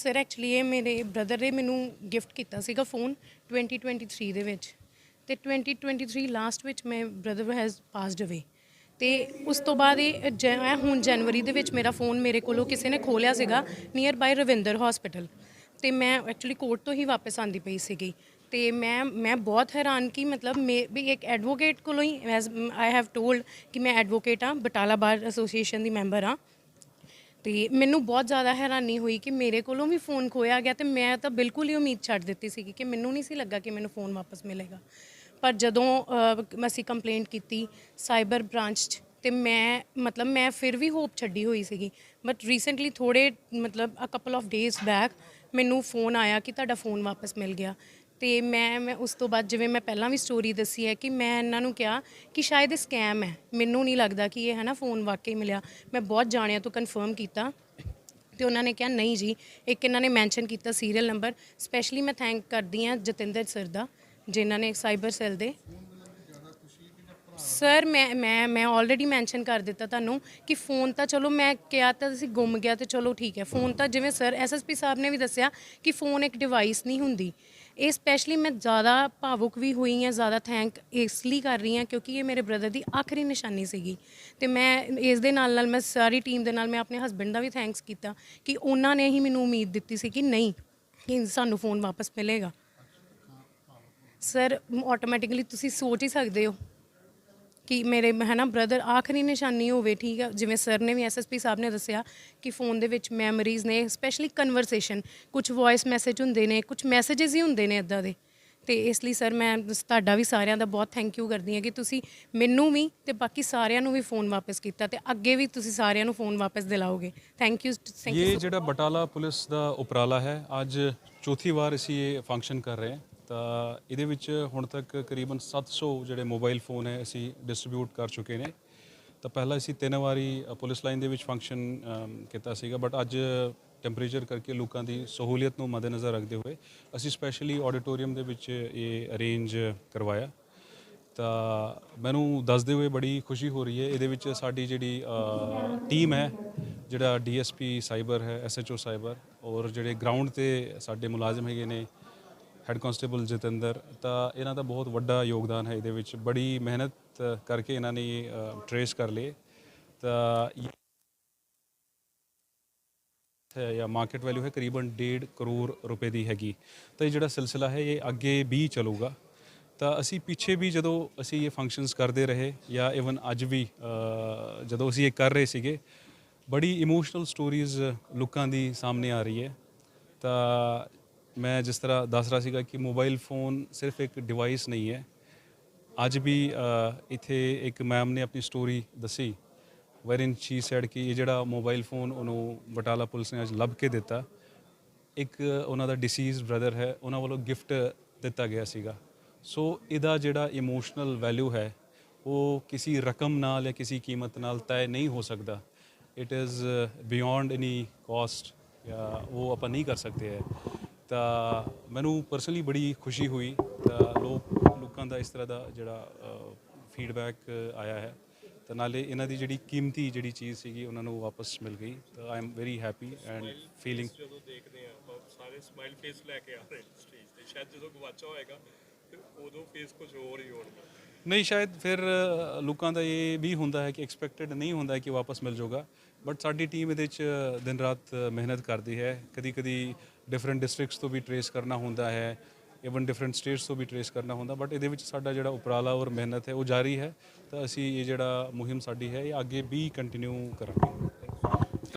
Sir actually ਇਹ ਮੇਰੇ brother ਨੇ ਮੈਨੂੰ ਗਿਫਟ ਕੀਤਾ ਸੀਗਾ ਫੋਨ 2023 ਦੇ ਵਿੱਚ। ਤੇ 2023 ਲਾਸਟ ਵਿੱਚ ਮੈਂ ਬ੍ਰਦਰ ਹੈਜ਼ ਪਾਸਡ ਅਵੇ ਤੇ ਉਸ ਤੋਂ ਬਾਅਦ ਇਹ ਜ- ਇਹ ਹੁਣ ਜਨਵਰੀ ਦੇ ਵਿੱਚ ਮੇਰਾ ਫੋਨ ਮੇਰੇ ਕੋਲੋਂ ਕਿਸੇ ਨੇ ਖੋਲਿਆ ਸੀਗਾ ਨੀਅਰ ਬਾਈ ਰਵਿੰਦਰ ਹਸਪੀਟਲ ਤੇ ਮੈਂ ਐਕਚੁਅਲੀ ਕੋਰਟ ਤੋਂ ਹੀ ਵਾਪਸ ਆਂਦੀ ਪਈ ਸੀਗੀ। ਤੇ ਮੈਂ ਮੈਂ ਬਹੁਤ ਹੈਰਾਨ ਕਿ ਮਤਲਬ ਮੇ, ਵੀ ਇੱਕ ਐਡਵੋਕੇਟ ਕੋਲੋਂ ਹੀ ਐਜ਼ ਆਈ ਹੈਵ ਟੋਲਡ ਕਿ ਮੈਂ ਐਡਵੋਕੇਟ ਹਾਂ, ਬਟਾਲਾ ਬਾਰ ਐਸੋਸੀਏਸ਼ਨ ਦੀ ਮੈਂਬਰ ਹਾਂ। ਤੇ ਮੈਨੂੰ ਬਹੁਤ ਜ਼ਿਆਦਾ ਹੈਰਾਨੀ ਹੋਈ ਕਿ ਮੇਰੇ ਕੋਲੋਂ ਵੀ ਫੋਨ ਖੋਇਆ ਗਿਆ ਤੇ ਮੈਂ ਤਾਂ ਬਿਲਕੁਲ ਹੀ ਉਮੀਦ ਛੱਡ ਦਿੱਤੀ ਸੀਗੀ ਕਿ ਮੈਨੂੰ ਨਹੀਂ ਸੀ ਲੱਗਾ ਕਿ ਮੈਨੂੰ ਫੋਨ ਵਾਪਸ ਮਿਲੇਗਾ। ਪਰ ਜਦੋਂ ਅਹ, ਅਸੀਂ ਕੰਪਲੇਂਟ ਕੀਤੀ ਸਾਈਬਰ ਬ੍ਰਾਂਚ 'ਚ ਤੇ ਮੈਂ ਮਤਲਬ ਮੈਂ ਫਿਰ ਵੀ ਹੋਪ ਛੱਡੀ ਹੋਈ ਸੀਗੀ। ਬਟ ਰੀਸੈਂਟਲੀ ਥੋੜੇ ਮਤਲਬ a couple of days back ਮੈਨੂੰ ਫੋਨ ਆਇਆ ਕਿ ਤੁਹਾਡਾ ਫੋਨ ਵਾਪਸ ਮਿਲ ਗਿਆ। ਤੇ ਮੈਂ ਮੈਂ ਉਸ ਤੋਂ ਬਾਅਦ ਜਿਵੇਂ ਮੈਂ ਪਹਿਲਾਂ ਵੀ ਸਟੋਰੀ ਦੱਸੀ ਹੈ ਕਿ ਮੈਂ ਇਹਨਾਂ ਨੂੰ ਕਿਹਾ ਕਿ ਸ਼ਾਇਦ ਇਹ ਸਕੈਮ ਹੈ। ਮੈਨੂੰ ਨਹੀਂ ਲੱਗਦਾ ਕਿ ਇਹ ਹੈ ਨਾ ਫੋਨ ਵਾਕਈ ਮਿਲਿਆ। ਮੈਂ ਬਹੁਤ ਜਾਣਿਆਂ ਤੋਂ ਕਨਫਰਮ ਕੀਤਾ ਤੇ ਉਹਨਾਂ ਨੇ ਕਿਹਾ, ਨਹੀਂ ਜੀ, ਇੱਕ ਇਹਨਾਂ ਨੇ ਮੈਂਸ਼ਨ ਕੀਤਾ ਸੀਰੀਅਲ ਨੰਬਰ ਸਪੈਸ਼ਲੀ ਮੈਂ ਥੈਂਕ ਕਰਦੀ ਹਾਂ ਜਤਿੰਦਰ ਸਰ ਦਾ, ਜਿਨ੍ਹਾਂ ਨੇ ਸਾਈਬਰ ਸੈੱਲ ਦੇ ਸਰ ਮੈਂ ਮੈਂ ਮੈਂ ਆਲਰੇਡੀ ਮੈਂਸ਼ਨ ਕਰ ਦਿੱਤਾ ਤੁਹਾਨੂੰ ਕਿ ਫੋਨ ਤਾਂ ਚਲੋ ਮੈਂ ਕਿਹਾ ਤਾਂ ਅਸੀਂ ਗੁੰਮ ਗਿਆ ਤੇ ਚਲੋ ਠੀਕ ਹੈ। ਫੋਨ ਤਾਂ ਜਿਵੇਂ ਸਰ ਐਸਐਸਪੀ ਸਾਹਿਬ ਨੇ ਵੀ ਦੱਸਿਆ ਕਿ ਫੋਨ ਇੱਕ ਡਿਵਾਈਸ ਨਹੀਂ ਹੁੰਦੀ। ਇਹ ਸਪੈਸ਼ਲੀ ਮੈਂ ਜ਼ਿਆਦਾ ਭਾਵੁਕ ਵੀ ਹੋਈ ਹਾਂ, ਜ਼ਿਆਦਾ ਥੈਂਕ ਇਸ ਲਈ ਕਰ ਰਹੀ ਹਾਂ ਕਿਉਂਕਿ ਇਹ ਮੇਰੇ ਬ੍ਰਦਰ ਦੀ ਆਖਰੀ ਨਿਸ਼ਾਨੀ ਸੀਗੀ। ਤੇ ਮੈਂ ਇਸ ਦੇ ਨਾਲ ਨਾਲ ਮੈਂ ਸਾਰੀ ਟੀਮ ਦੇ ਨਾਲ ਮੈਂ ਆਪਣੇ ਹਸਬੰਡ ਦਾ ਵੀ ਥੈਂਕਸ ਕੀਤਾ ਕਿ ਉਹਨਾਂ ਨੇ ਹੀ ਮੈਨੂੰ ਉਮੀਦ ਦਿੱਤੀ ਸੀ ਕਿ ਨਹੀਂ, ਕਿ ਸਾਨੂੰ ਫੋਨ ਵਾਪਸ ਮਿਲੇਗਾ। ਸਰ ਆਟੋਮੈਟਿਕਲੀ ਤੁਸੀਂ ਸੋਚ ਹੀ ਸਕਦੇ ਹੋ। ਕਿ ਮੇਰੇ ਹੈ ਨਾ ਬ੍ਰਦਰ ਆਖਰੀ ਨਿਸ਼ਾਨੀ ਹੋਵੇ ਠੀਕ ਹੈ ਜਿਵੇਂ ਸਰ ਨੇ ਵੀ ਐਸਐਸਪੀ ਸਾਹਿਬ ਨੇ ਦੱਸਿਆ ਕਿ ਫੋਨ ਦੇ ਵਿੱਚ ਮੈਮਰੀਜ਼ ਨੇ ਸਪੈਸ਼ਲੀ ਕਨਵਰਸੇਸ਼ਨ ਕੁਝ ਵੌਇਸ ਮੈਸੇਜ ਹੁੰਦੇ ਨੇ ਕੁਝ ਮੈਸੇजेस ਹੀ ਹੁੰਦੇ ਨੇ ਇਦਾਂ ਦੇ। ਤੇ ਇਸ ਲਈ ਸਰ ਮੈਂ ਤੁਹਾਡਾ ਵੀ ਸਾਰਿਆਂ ਦਾ ਬਹੁਤ ਥੈਂਕ ਯੂ ਕਰਦੀ ਹਾਂ ਕਿ ਤੁਸੀਂ ਮੈਨੂੰ ਵੀ ਤੇ ਬਾਕੀ ਸਾਰਿਆਂ ਨੂੰ ਵੀ ਫੋਨ ਵਾਪਸ ਕੀਤਾ ਤੇ ਅੱਗੇ ਵੀ ਤੁਸੀਂ ਸਾਰਿਆਂ ਨੂੰ ਫੋਨ ਵਾਪਸ ਦਿਲਾਓਗੇ। ਥੈਂਕ ਯੂ ਥੈਂਕ ਯੂ ਇਹ ਜਿਹੜਾ ਬਟਾਲਾ ਪੁਲਿਸ ਦਾ ਉਪਰਾਲਾ ਹੈ ਅੱਜ ਚੌਥੀ ਵਾਰ ਅਸੀਂ ਇਹ ਫੰਕਸ਼ਨ ਕਰ ਰਹੇ ਹਾਂ। ਤਾਂ ਇਹਦੇ ਵਿੱਚ ਹੁਣ ਤੱਕ ਕਰੀਬਨ 700 ਜਿਹੜੇ ਮੋਬਾਈਲ ਫੋਨ ਹੈ ਅਸੀਂ ਡਿਸਟ੍ਰੀਬਿਊਟ ਕਰ ਚੁੱਕੇ ਨੇ। ਤਾਂ ਪਹਿਲਾਂ ਅਸੀਂ ਤਿੰਨ ਵਾਰੀ ਪੁਲਿਸ ਲਾਈਨ ਦੇ ਵਿੱਚ ਫੰਕਸ਼ਨ ਕੀਤਾ ਸੀਗਾ ਬਟ ਅੱਜ ਟੈਂਪਰੇਚਰ ਕਰਕੇ ਲੋਕਾਂ ਦੀ ਸਹੂਲੀਅਤ ਨੂੰ ਮੱਦੇਨਜ਼ਰ ਰੱਖਦੇ ਹੋਏ ਅਸੀਂ ਸਪੈਸ਼ਲੀ ਆਡੀਟੋਰੀਅਮ ਦੇ ਵਿੱਚ ਇਹ ਅਰੇਂਜ ਕਰਵਾਇਆ। ਤਾਂ ਮੈਨੂੰ ਦੱਸਦੇ ਹੋਏ ਬੜੀ ਖੁਸ਼ੀ ਹੋ ਰਹੀ ਹੈ। ਇਹਦੇ ਵਿੱਚ ਸਾਡੀ ਜਿਹੜੀ ਟੀਮ ਹੈ, ਜਿਹੜਾ ਡੀਐਸਪੀ ਸਾਈਬਰ ਹੈ ਐਸਐਚਓ ਸਾਈਬਰ, ਔਰ ਜਿਹੜੇ ਗਰਾਊਂਡ ਤੇ ਸਾਡੇ ਮੁਲਾਜ਼ਮ ਹੈਗੇ ਨੇ ਹੈੱਡ ਕਾਂਸਟੇਬਲ ਜਤਿੰਦਰ, ਤਾਂ ਇਹਨਾਂ ਦਾ ਬਹੁਤ ਵੱਡਾ ਯੋਗਦਾਨ ਹੈ ਇਹਦੇ ਵਿੱਚ। ਬੜੀ ਮਿਹਨਤ ਕਰਕੇ ਇਹਨਾਂ ਨੇ ਟਰੇਸ ਕਰ ਲਏ। ਤਾਂ ਜਾਂ ਮਾਰਕੀਟ ਵੈਲਿਊ ਹੈ ਕਰੀਬਨ 1.5 ਕਰੋੜ ਰੁਪਏ ਦੀ ਹੈਗੀ। ਤਾਂ ਇਹ ਜਿਹੜਾ ਸਿਲਸਿਲਾ ਹੈ, ਇਹ ਅੱਗੇ ਵੀ ਚੱਲੂਗਾ। ਤਾਂ ਅਸੀਂ ਪਿੱਛੇ ਵੀ ਜਦੋਂ ਅਸੀਂ ਇਹ ਫੰਕਸ਼ਨਸ ਕਰਦੇ ਰਹੇ ਜਾਂ ਇਵਨ ਅੱਜ ਵੀ ਜਦੋਂ ਅਸੀਂ ਇਹ ਕਰ ਰਹੇ ਸੀਗੇ, ਬੜੀ ਇਮੋਸ਼ਨਲ ਸਟੋਰੀਜ਼ ਲੋਕਾਂ ਦੀ ਸਾਹਮਣੇ ਆ ਰਹੀ ਹੈ। ਤਾਂ ਮੈਂ ਜਿਸ ਤਰ੍ਹਾਂ ਦੱਸ ਰਿਹਾ ਸੀਗਾ ਕਿ ਮੋਬਾਈਲ ਫੋਨ ਸਿਰਫ ਇੱਕ ਡਿਵਾਈਸ ਨਹੀਂ ਹੈ। ਅੱਜ ਵੀ ਇੱਥੇ ਇੱਕ ਮੈਮ ਨੇ ਆਪਣੀ ਸਟੋਰੀ ਦੱਸੀ ਵੈਰਿਨ ਸ਼ੀ ਸੈਡ ਕਿ ਇਹ ਜਿਹੜਾ ਮੋਬਾਈਲ ਫੋਨ ਉਹਨੂੰ ਬਟਾਲਾ ਪੁਲਿਸ ਨੇ ਅੱਜ ਲੱਭ ਕੇ ਦਿੱਤਾ। ਇੱਕ ਉਹਨਾਂ ਦਾ ਡਿਸੀਜ਼ ਬ੍ਰਦਰ ਹੈ, ਉਹਨਾਂ ਵੱਲੋਂ ਗਿਫਟ ਦਿੱਤਾ ਗਿਆ ਸੀਗਾ। ਸੋ ਇਹਦਾ ਜਿਹੜਾ ਇਮੋਸ਼ਨਲ ਵੈਲਿਊ ਹੈ, ਉਹ ਕਿਸੇ ਰਕਮ ਨਾਲ ਜਾਂ ਕਿਸੇ ਕੀਮਤ ਨਾਲ ਤੈਅ ਨਹੀਂ ਹੋ ਸਕਦਾ। It is beyond any cost ਜਾਂ ਉਹ ਆਪਾਂ ਨਹੀਂ ਕਰ ਸਕਦੇ ਹੈ। ਤਾਂ ਮੈਨੂੰ ਪਰਸਨਲੀ ਬੜੀ ਖੁਸ਼ੀ ਹੋਈ ਤਾਂ ਲੋਕ ਲੋਕਾਂ ਦਾ ਇਸ ਤਰ੍ਹਾਂ ਦਾ ਜਿਹੜਾ ਫੀਡਬੈਕ ਆਇਆ ਹੈ। ਤਾਂ ਨਾਲੇ ਇਹਨਾਂ ਦੀ ਜਿਹੜੀ ਕੀਮਤੀ ਜਿਹੜੀ ਚੀਜ਼ ਸੀਗੀ ਉਹਨਾਂ ਨੂੰ ਵਾਪਸ ਮਿਲ ਗਈ। ਤਾਂ I am very happy and feeling ਜਦੋਂ ਦੇਖਦੇ ਆ ਸਾਰੇ ਸਮਾਈਲ ਫੇਸ ਲੈ ਕੇ ਆ ਰਹੇ ਸਟੇਜ ਤੇ। ਸ਼ਾਇਦ ਜਦੋਂ ਗਵਾਚਾ ਹੋਏਗਾ ਉਦੋਂ ਫੇਸ ਕੁਝ ਹੋਰ ਹੀ ਹੋਣਗੇ। ਨਹੀਂ ਸ਼ਾਇਦ ਫਿਰ ਲੋਕਾਂ ਦਾ ਇਹ ਵੀ ਹੁੰਦਾ ਹੈ ਕਿ ਐਕਸਪੈਕਟਡ ਨਹੀਂ ਹੁੰਦਾ ਕਿ ਵਾਪਸ ਮਿਲ ਜਾਊਗਾ ਬਟ ਸਾਡੀ ਟੀਮ ਇਹਦੇ 'ਚ ਦਿਨ ਰਾਤ ਮਿਹਨਤ ਕਰਦੀ ਹੈ। ਕਦੀ ਕਦੀ ਡਿਫਰੈਂਟ ਡਿਸਟ੍ਰਿਕਟਸ ਤੋਂ ਵੀ ਟਰੇਸ ਕਰਨਾ ਹੁੰਦਾ ਹੈ ਇਵਨ ਡਿਫਰੈਂਟ ਸਟੇਟਸ ਤੋਂ ਵੀ ਟਰੇਸ ਕਰਨਾ ਹੁੰਦਾ ਬਟ ਇਹਦੇ ਵਿੱਚ ਸਾਡਾ ਜਿਹੜਾ ਉਪਰਾਲਾ ਔਰ ਮਿਹਨਤ ਹੈ, ਉਹ ਜਾਰੀ ਹੈ, ਤਾਂ ਅਸੀਂ ਇਹ ਜਿਹੜਾ ਮੁਹਿੰਮ ਸਾਡੀ ਹੈ, ਇਹ ਅੱਗੇ ਵੀ ਕੰਟੀਨਿਊ ਕਰਾਂਗੇ।